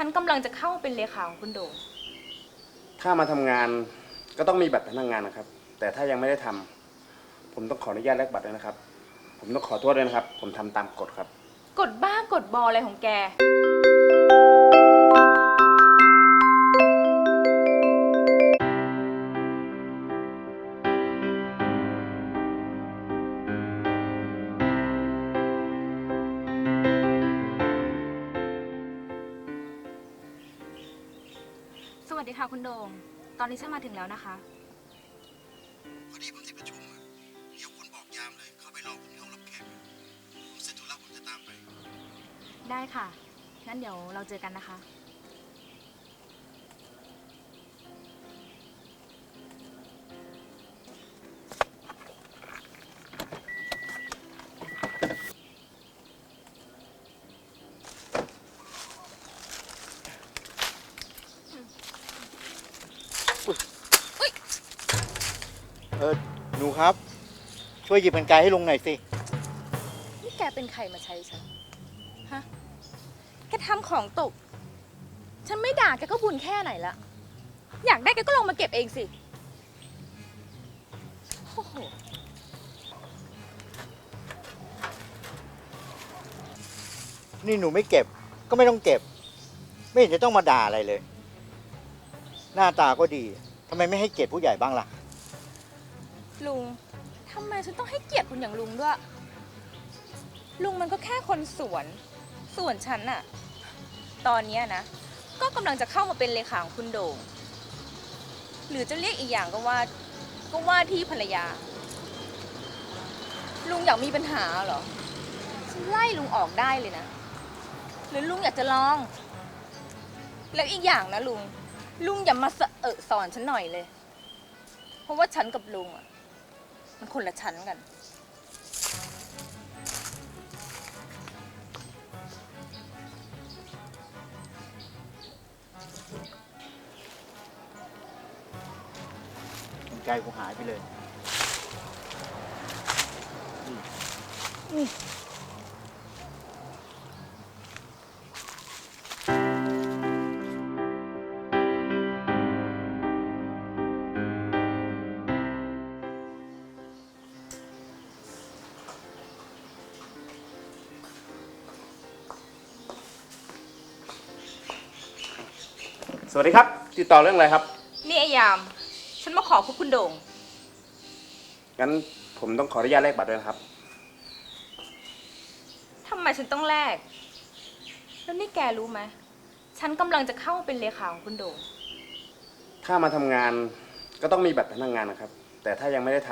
ฉันกำลังจะเข้าเป็นเลขาของคุณโด่งถ้ามาทำงานก็ต้องมีบัตรพนักงานนะครับ แต่ถ้ายังไม่ได้ทำผมต้องขออนุญาตแลกบัตรด้วยนะครับ ผมต้องขอโทษด้วยนะครับ ผมทำตามกฎครับ กดบ้ากดบออะไรของแก ค่ะคุณโดง่งตอนนี้ฉันมาถึงแล้วนะคะ พอดีผมติดประชุมอะเดี๋ยวคุณบอกยามเลยเข้าไปรอผมที่ห้องรับแขกอะผมเสร็จธุระผมจะตามไป ได้ค่ะ งั้นเดี๋ยวเราเจอกันนะคะ เออหนูครับ ช่วยหยิบกันไกลให้ลุงหน่อยสิ นี่แกเป็นใครมาใช้ฉัน ฮะ แกทำของตก ฉันไม่ด่าแกก็บุญแค่ไหนละ อยากได้แกก็ลงมาเก็บเองสิ โอ้โห นี่หนูไม่เก็บก็ไม่ต้องเก็บ ไม่เห็นจะต้องมาด่าอะไรเลย หน้าตาก็ดีทำไมไม่ให้เกียรติผู้ใหญ่บ้างล่ะ ลุงทำไมฉันต้องให้เกียรติคนอย่างลุงด้วย ลุงมันก็แค่คนสวน ส่วนฉันน่ะ ตอนเนี้ยนะ ก็กำลังจะเข้ามาเป็นเลขาของคุณโด่ง หรือจะเรียกอีกอย่างก็ว่าก็ว่าที่ภรรยา ลุงอยากมีปัญหาเหรอฉันไล่ลุงออกได้เลยนะ หรือลุงอยากจะลอง แล้วอีกอย่างนะลุง ลุงอย่ามาสะเอะสอนฉันหน่อยเลย เพราะว่าฉันกับลุงอะ มันคนละชั้นกันกันไกลกูหายไปเลย วัสดีครับ ติดต่อเรื่องอะไรครับ นี่ไอยาม ฉันมาขอพบคุณโด่ง งั้นผมต้องขออนุญาตแลกบัตรด้วยนะครับ ทำไมฉันต้องแลก แล้วนี่แกรู้ไหม ฉันกำลังจะเข้าเป็นเลขาของคุณโด่ง ถ้ามาทำงานก็ต้องมีบัตรพนักงานนะครับ แต่ถ้ายังไม่ได้ท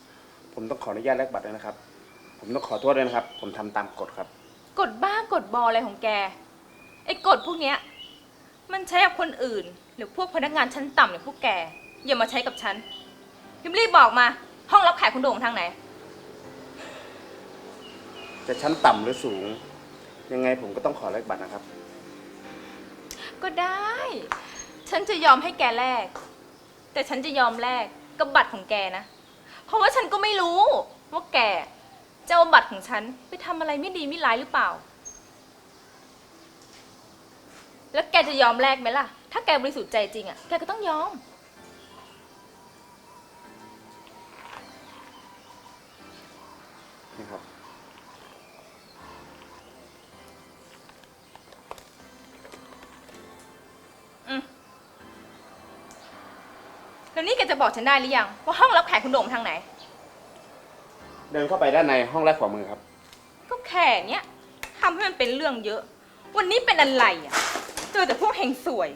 ำผมต้องขออนุญาตแลกบัตรด้วยนะครับ ผมต้องขอโทษด้วยนะครับ ผมทำตามกฎครับ กดบ้ากดบออะไรของแก ไอ้กฎพวกเนี้ย มันใช้กับคนอื่น หรือพวกพนักงานชั้นต่ำอย่างพวกแก อย่ามาใช้กับฉันรีบๆบอกมา ห้องรับแขกคุณโด่งทางไหน จะชั้นต่ำหรือสูง ยังไงผมก็ต้องขอแลกบัตรนะครับ ก็ได้ ฉันจะยอมให้แกแลก แต่ฉันจะยอมแลกกับบัตรของแกนะ เพราะว่าฉันก็ไม่รู้ว่าแกจะเอาบัตรของฉันไปทำอะไรไม่ดีไม่ร้ายหรือเปล่า แล้วแกจะยอมแลกไหมล่ะ ถ้าแกบริสุทธิ์ใจจริงอะ่ะแกก็ต้องยอม นี่ครับ แล้วนี่แกจะบอกฉันได้หรือยัง ว่าห้องรับแขกคุณโด่งทางไหน เดินเข้าไปด้านในห้องแรกขวามือครับ ก็แค่เนี้ยทำให้มันเป็นเรื่องเยอะ วันนี้เป็นอะไรอะ เจอแต่พวกเฮงสวย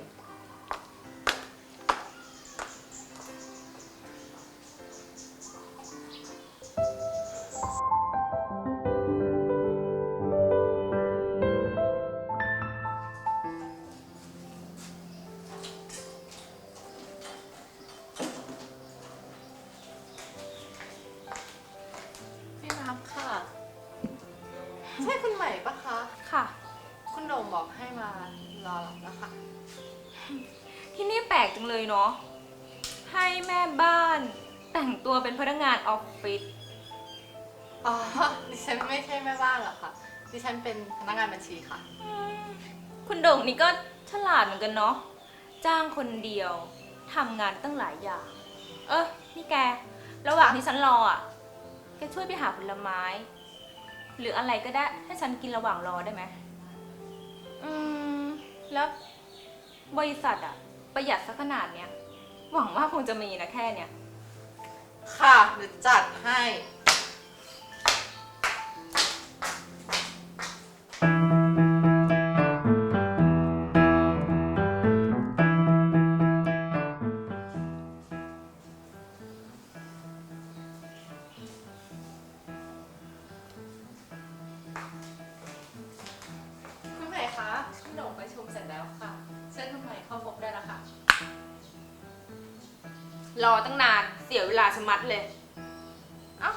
เลยเนาะ ให้แม่บ้านแต่งตัวเป็นพนักงานออฟฟิศ อ๋อ ดิฉันไม่ใช่แม่บ้านหรอกค่ะ ดิฉันเป็นพนักงานบัญชีค่ะอืมคุณโด่งนี่ก็ฉลาดเหมือนกันเนาะ จ้างคนเดียวทำงานตั้งหลายอย่าง เออนี่แก ระหว่างที่ฉันรออะ แกช่วยไปหาผลไม้ หรืออะไรก็ได้ให้ฉันกินระหว่างรอได้ไหม อืม แล้วบริษัทอะ ประหยัดสักขนาดเนี้ย หวังว่าคงจะมีนะแค่เนี้ย ค่ะเดี๋ยวจัดให้ รอตั้งนานเสียเวลาชะมัดเลย เอ้า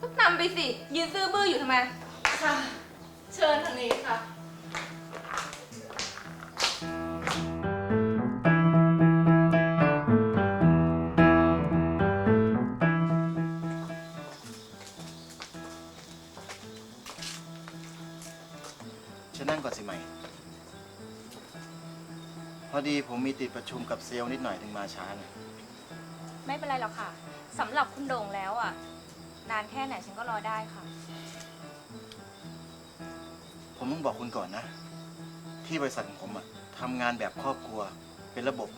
ก็นำไปสิ ยืนซื่อบื้ออยู่ทำไม ค่ะ เชิญทางนี้ค่ะ ฉันนั่งก่อนสิใหม่พอดีผมมีติดประชุมกับเซลล์นิดหน่อยถึงมาช้าหน่อย ไม่เป็นไรหรอกค่ะสำหรับคุณโด่งแล้วอะ นานแค่ไหนฉันก็รอได้ค่ะ ผมต้องบอกคุณก่อนนะ ที่บริษัทของผมอะทำงานแบบครอบครัวเป็นระบบ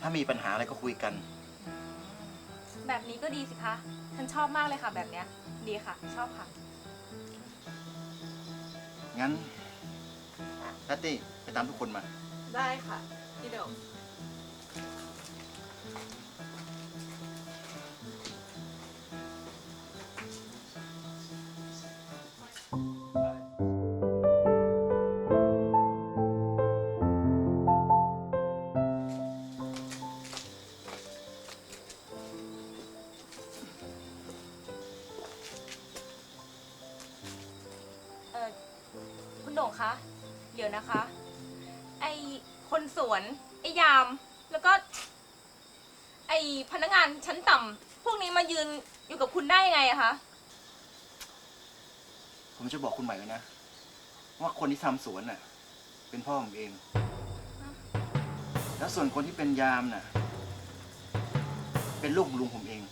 ถ้ามีปัญหาอะไรก็คุยกัน แบบนี้ก็ดีสิคะฉันชอบมากเลยค่ะ แบบเนี้ย ดีค่ะ ชอบค่ะ งั้นนัตตี้ไปตามทุกคนมา ได้ค่ะ พี่หนง เออคุณโด่งคะ เดี๋ยวนะคะ ไอคนสวน ไอยาม แล้วก็ ไอพนักงานชั้นต่ำพวกนี้มายืนอยู่กับคุณได้ยังไงอะคะ ผมจะบอกคุณใหม่ไว้นะ ว่าคนที่ทำสวนน่ะ เป็นพ่อผมเอง แล้วส่วนคนที่เป็นยามน่ะ เป็นลูกของลุงผมเอง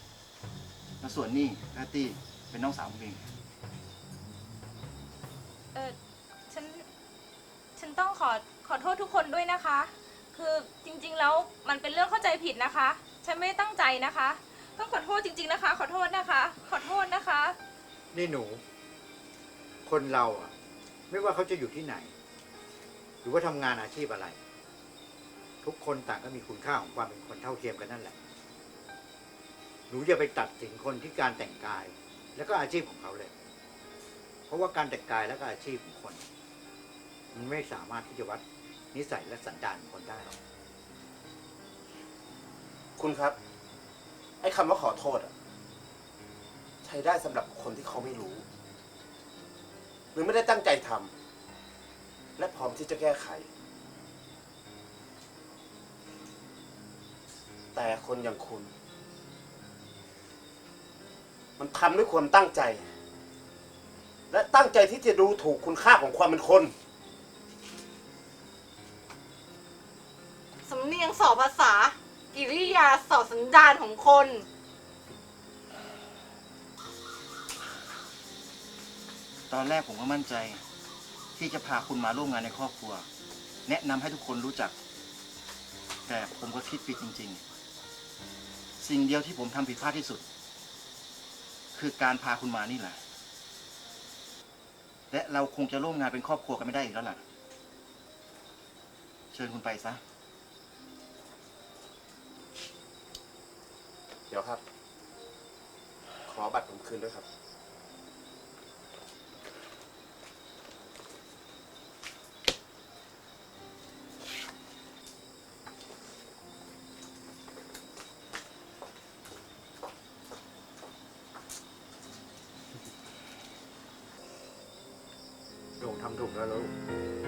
แล้วส่วนนี่แพตตี้เป็นน้องสาวผมเอง เออฉัน ฉันต้องขอขอโทษทุกคนด้วยนะคะ คือจริงๆแล้วมันเป็นเรื่องเข้าใจผิดนะคะ ฉันไม่ได้ตั้งใจนะคะ ต้องขอโทษจริง ๆนะคะ ขอโทษนะคะ ขอโทษนะคะ นี่หนู คนเราอะ ไม่ว่าเขาจะอยู่ที่ไหน หรือว่าทำงานอาชีพอะไร ทุกคนต่างก็มีคุณค่าของความเป็นคนเท่าเทียมกันนั่นแหละ หนูอย่าไปตัดสินคนที่การแต่งกาย แล้วก็อาชีพของเขาเลย เพราะว่าการแต่งกายแล้วก็อาชีพของคน มันไม่สามารถที่จะวัดนิสัยและสันดานของคนได้หรอก คุณครับ ไอ้คำว่าขอโทษอะใช้ได้สำหรับคนที่เขาไม่รู้ หรือไม่ได้ตั้งใจทำและพร้อมที่จะแก้ไข แต่คนอย่างคุณ มันทำด้วยความตั้งใจ และตั้งใจที่จะดูถูกคุณค่าของความเป็นคน สำเนียงสอบภาษา กิริยาสอบสันดานของคน ตอนแรกผมก็มั่นใจ ที่จะพาคุณมาร่วมงานในครอบครัว แนะนำให้ทุกคนรู้จัก แต่ผมก็คิดผิดจริง ๆ สิ่งเดียวที่ผมทำผิดพลาดที่สุด คือการพาคุณมานี่แหละ และเราคงจะร่วมงานเป็นครอบครัวกันไม่ได้อีกแล้วล่ะ เชิญคุณไปซะ เดี๋ยวครับ ขอบัตรผมคืนด้วยครับ โด่งทำถูกแล้วลูก